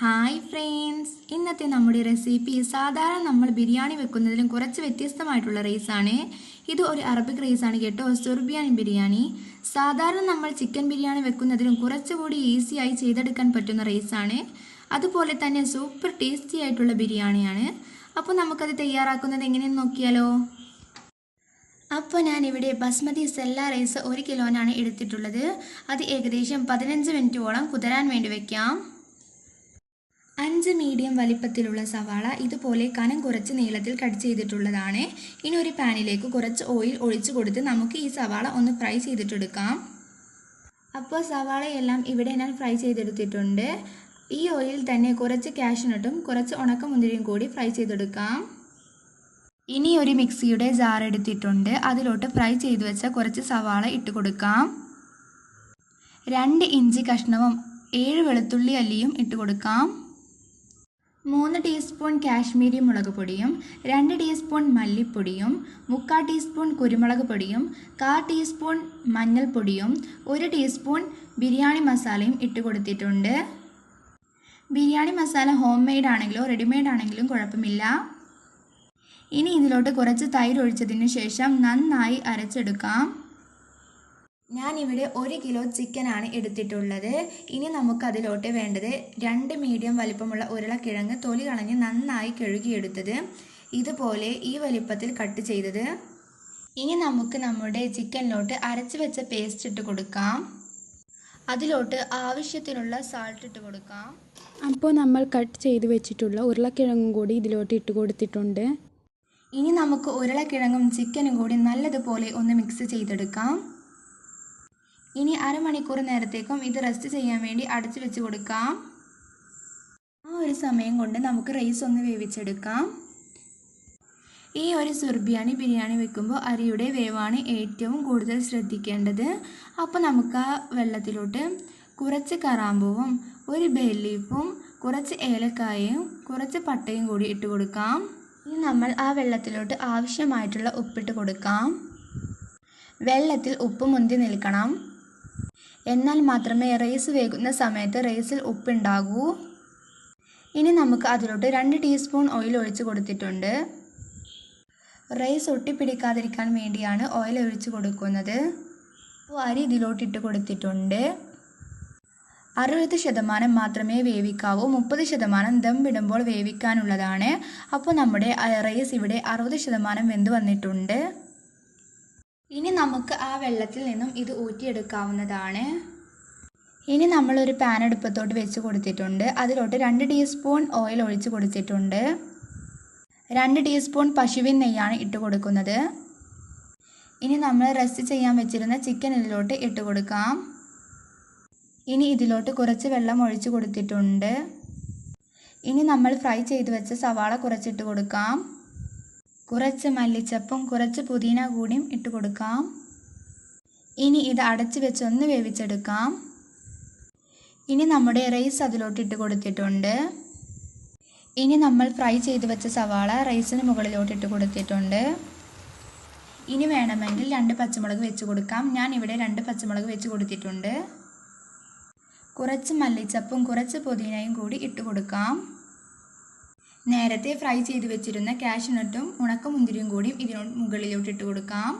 Hi friends ഇന്നത്തെ നമ്മുടെ recipe സാധാരണ നമ്മൾ ബിരിയാണി വെക്കുന്നതിലും കുറച്ച് വ്യത്യസ്തമായിട്ടുള്ള റൈസാണ് ഇത് ഒരു അറബിക് റൈസാണ് കേട്ടോ സുർബിയാനി ബിരിയാണി. സാധാരണ നമ്മൾ ചിക്കൻ ബിരിയാണി വെക്കുന്നതിലും കുറച്ചുകൂടി ഈസിയായി ചെയ്തെടുക്കാൻ പറ്റുന്ന റൈസാണ് അതുപോലെ തന്നെ സൂപ്പർ ടേസ്റ്റി ആയിട്ടുള്ള ബിരിയാണിയാണ്. അപ്പോൾ നമുക്കത് തയ്യാറാക്കുന്നത് എങ്ങനെയെന്ന് നോക്കിയാലോ? അപ്പോൾ ഞാനിവിടെ ബസ്മതി സെല്ല റൈസ് ഒരു കിലോനാണ് എടുത്തിട്ടുള്ളത്. അത് ഏകദേശം പതിനഞ്ച് മിനിറ്റോളം കുതിരാൻ വേണ്ടി വെക്കാം. അഞ്ച് മീഡിയം വലിപ്പത്തിലുള്ള സവാള ഇതുപോലെ കനം കുറച്ച് നീളത്തിൽ കട്ട് ചെയ്തിട്ടുള്ളതാണ്. ഇനി ഒരു പാനിലേക്ക് കുറച്ച് ഓയിൽ ഒഴിച്ചു കൊടുത്ത് നമുക്ക് ഈ സവാള ഒന്ന് ഫ്രൈ ചെയ്തിട്ടെടുക്കാം. അപ്പോൾ സവാളയെല്ലാം ഇവിടെ ഞാൻ ഫ്രൈ ചെയ്തെടുത്തിട്ടുണ്ട്. ഈ ഓയിൽ തന്നെ കുറച്ച് കാഷ്നട്ടും കുറച്ച് ഉണക്കമുന്തിരിയും കൂടി ഫ്രൈ ചെയ്തെടുക്കാം. ഇനി ഒരു മിക്സിയുടെ ജാർ എടുത്തിട്ടുണ്ട്. അതിലോട്ട് ഫ്രൈ ചെയ്തു വെച്ച കുറച്ച് സവാള ഇട്ട് കൊടുക്കാം. രണ്ട് ഇഞ്ചി കഷ്ണവും ഏഴ് വെളുത്തുള്ളി അല്ലിയും ഇട്ട് കൊടുക്കാം. മൂന്ന് ടീസ്പൂൺ കാശ്മീരി മുളക് പൊടിയും രണ്ട് ടീസ്പൂൺ മല്ലിപ്പൊടിയും മുക്കാൽ ടീസ്പൂൺ കുരുമുളക് പൊടിയും കാൽ ടീസ്പൂൺ മഞ്ഞൾപ്പൊടിയും ഒരു ടീസ്പൂൺ ബിരിയാണി മസാലയും ഇട്ട് കൊടുത്തിട്ടുണ്ട്. ബിരിയാണി മസാല ഹോം മെയ്ഡ് ആണെങ്കിലോ റെഡിമെയ്ഡ് ആണെങ്കിലും കുഴപ്പമില്ല. ഇനി ഇതിലോട്ട് കുറച്ച് തൈര് ഒഴിച്ചതിന് ശേഷം നന്നായി അരച്ചെടുക്കാം. ഞാനിവിടെ ഒരു കിലോ ചിക്കൻ ആണ് എടുത്തിട്ടുള്ളത്. ഇനി നമുക്ക് അതിലോട്ട് വേണ്ടത് രണ്ട് മീഡിയം വലിപ്പമുള്ള ഉരുളക്കിഴങ്ങ് തൊലി കളഞ്ഞ് നന്നായി കഴുകിയെടുത്തത്. ഇതുപോലെ ഈ വലിപ്പത്തിൽ കട്ട് ചെയ്തത്. ഇനി നമുക്ക് നമ്മുടെ ചിക്കനിലോട്ട് അരച്ച് വെച്ച പേസ്റ്റ് ഇട്ട് കൊടുക്കാം. അതിലോട്ട് ആവശ്യത്തിനുള്ള സാൾട്ട് ഇട്ട് കൊടുക്കാം. അപ്പോൾ നമ്മൾ കട്ട് ചെയ്ത് വെച്ചിട്ടുള്ള ഉരുളക്കിഴങ്ങും കൂടി ഇതിലോട്ട് ഇട്ട് കൊടുത്തിട്ടുണ്ട്. ഇനി നമുക്ക് ഉരുളക്കിഴങ്ങും ചിക്കനും കൂടി നല്ലതുപോലെ ഒന്ന് മിക്സ് ചെയ്തെടുക്കാം. ഇനി അരമണിക്കൂർ നേരത്തേക്കും ഇത് റെസ്റ്റ് ചെയ്യാൻ വേണ്ടി അടച്ചു വെച്ച് കൊടുക്കാം. ആ ഒരു സമയം കൊണ്ട് നമുക്ക് റൈസ് ഒന്ന് വേവിച്ചെടുക്കാം. ഈ ഒരു സുർബിയാനി ബിരിയാണി വെക്കുമ്പോൾ അരിയുടെ വേവാണ് ഏറ്റവും കൂടുതൽ ശ്രദ്ധിക്കേണ്ടത്. അപ്പോൾ നമുക്ക് ആ വെള്ളത്തിലോട്ട് കുറച്ച് കറാമ്പൂവും ഒരു ബേ ലീഫും കുറച്ച് ഏലക്കായയും കുറച്ച് പട്ടയും കൂടി ഇട്ട് കൊടുക്കാം. ഇനി നമ്മൾ ആ വെള്ളത്തിലോട്ട് ആവശ്യമായിട്ടുള്ള ഉപ്പിട്ട് കൊടുക്കാം. വെള്ളത്തിൽ ഉപ്പ് മുന്തി നിൽക്കണം. എന്നാൽ മാത്രമേ റൈസ് വേകുന്ന സമയത്ത് റൈസിൽ ഉപ്പുണ്ടാകൂ. ഇനി നമുക്ക് അതിലോട്ട് രണ്ട് ടീസ്പൂൺ ഓയിൽ ഒഴിച്ച് കൊടുത്തിട്ടുണ്ട്. റൈസ് ഒട്ടിപ്പിടിക്കാതിരിക്കാൻ വേണ്ടിയാണ് ഓയിൽ ഒഴിച്ച് കൊടുക്കുന്നത്. അപ്പോൾ അരി ഇതിലോട്ടിട്ട് കൊടുത്തിട്ടുണ്ട്. അറുപത് ശതമാനം മാത്രമേ വേവിക്കാവൂ. മുപ്പത് ശതമാനം ദം വിടുമ്പോൾ വേവിക്കാനുള്ളതാണ്. അപ്പോൾ നമ്മുടെ റൈസ് ഇവിടെ അറുപത് ശതമാനം വെന്ത് വന്നിട്ടുണ്ട്. ഇനി നമുക്ക് ആ വെള്ളത്തിൽ നിന്നും ഇത് ഊറ്റിയെടുക്കാവുന്നതാണ്. ഇനി നമ്മളൊരു പാൻ അടുപ്പത്തോട്ട് വെച്ച് കൊടുത്തിട്ടുണ്ട്. അതിലോട്ട് രണ്ട് ടീസ്പൂൺ ഓയിൽ ഒഴിച്ച് കൊടുത്തിട്ടുണ്ട്. രണ്ട് ടീസ്പൂൺ പശുവിൻ നെയ്യാണ് ഇട്ട് കൊടുക്കുന്നത്. ഇനി നമ്മൾ റെസ്റ്റ് ചെയ്യാൻ വെച്ചിരുന്ന ചിക്കൻ ഇതിലോട്ട് ഇട്ട് കൊടുക്കാം. ഇനി ഇതിലോട്ട് കുറച്ച് വെള്ളം ഒഴിച്ച് കൊടുത്തിട്ടുണ്ട്. ഇനി നമ്മൾ ഫ്രൈ ചെയ്ത് വെച്ച സവാള കുറച്ചിട്ട് കൊടുക്കാം. കുറച്ച് മല്ലിച്ചപ്പും കുറച്ച് പുതിന കൂടിയും ഇട്ട് കൊടുക്കാം. ഇനി ഇത് അടച്ച് വെച്ച് ഒന്ന് വേവിച്ചെടുക്കാം. ഇനി നമ്മുടെ റൈസ് അതിലോട്ട് ഇട്ട് കൊടുത്തിട്ടുണ്ട്. ഇനി നമ്മൾ ഫ്രൈ ചെയ്ത് വെച്ച സവാള റൈസിന് മുകളിലോട്ട് ഇട്ട് കൊടുത്തിട്ടുണ്ട്. ഇനി വേണമെങ്കിൽ രണ്ട് പച്ചമുളക് വെച്ച് കൊടുക്കാം. ഞാൻ ഇവിടെ രണ്ട് പച്ചമുളക് വെച്ച് കൊടുത്തിട്ടുണ്ട്. കുറച്ച് മല്ലിച്ചപ്പും കുറച്ച് പുതിനയും കൂടി ഇട്ട് കൊടുക്കാം. നേരത്തെ ഫ്രൈ ചെയ്ത് വെച്ചിരുന്ന കാഷ്നട്ടും ഉണക്കമുന്തിരിയും കൂടിയും ഇതിനു മുകളിലോട്ട് ഇട്ട് കൊടുക്കാം.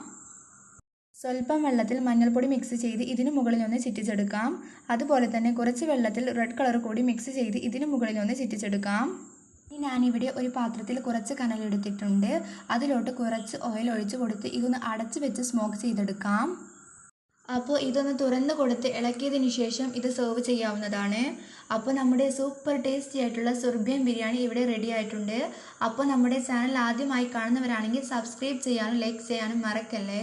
സ്വല്പം വെള്ളത്തിൽ മഞ്ഞൾപ്പൊടി മിക്സ് ചെയ്ത് ഇതിന് മുകളിൽ ഒന്ന് ചിറ്റിച്ചെടുക്കാം. അതുപോലെ തന്നെ കുറച്ച് വെള്ളത്തിൽ റെഡ് കളർ കൂടി മിക്സ് ചെയ്ത് ഇതിന് മുകളിൽ ഒന്ന് ചിറ്റിച്ചെടുക്കാം. ഇനി ഞാനിവിടെ ഒരു പാത്രത്തിൽ കുറച്ച് കനലെടുത്തിട്ടുണ്ട് അതിലോട്ട് കുറച്ച് ഓയിൽ ഒഴിച്ച് കൊടുത്ത് ഇതൊന്ന് അടച്ച് വെച്ച് സ്മോക്ക് ചെയ്തെടുക്കാം. അപ്പോൾ ഇതൊന്ന് തുറന്ന് കൊടുത്ത് ഇളക്കിയതിന് ശേഷം ഇത് സെർവ് ചെയ്യാവുന്നതാണ്. അപ്പോൾ നമ്മുടെ സൂപ്പർ ടേസ്റ്റി ആയിട്ടുള്ള സുർബിയൻ ബിരിയാണി ഇവിടെ റെഡി ആയിട്ടുണ്ട്. അപ്പോൾ നമ്മുടെ ചാനൽ ആദ്യമായി കാണുന്നവരാണെങ്കിൽ സബ്സ്ക്രൈബ് ചെയ്യാനും ലൈക്ക് ചെയ്യാനും മറക്കല്ലേ?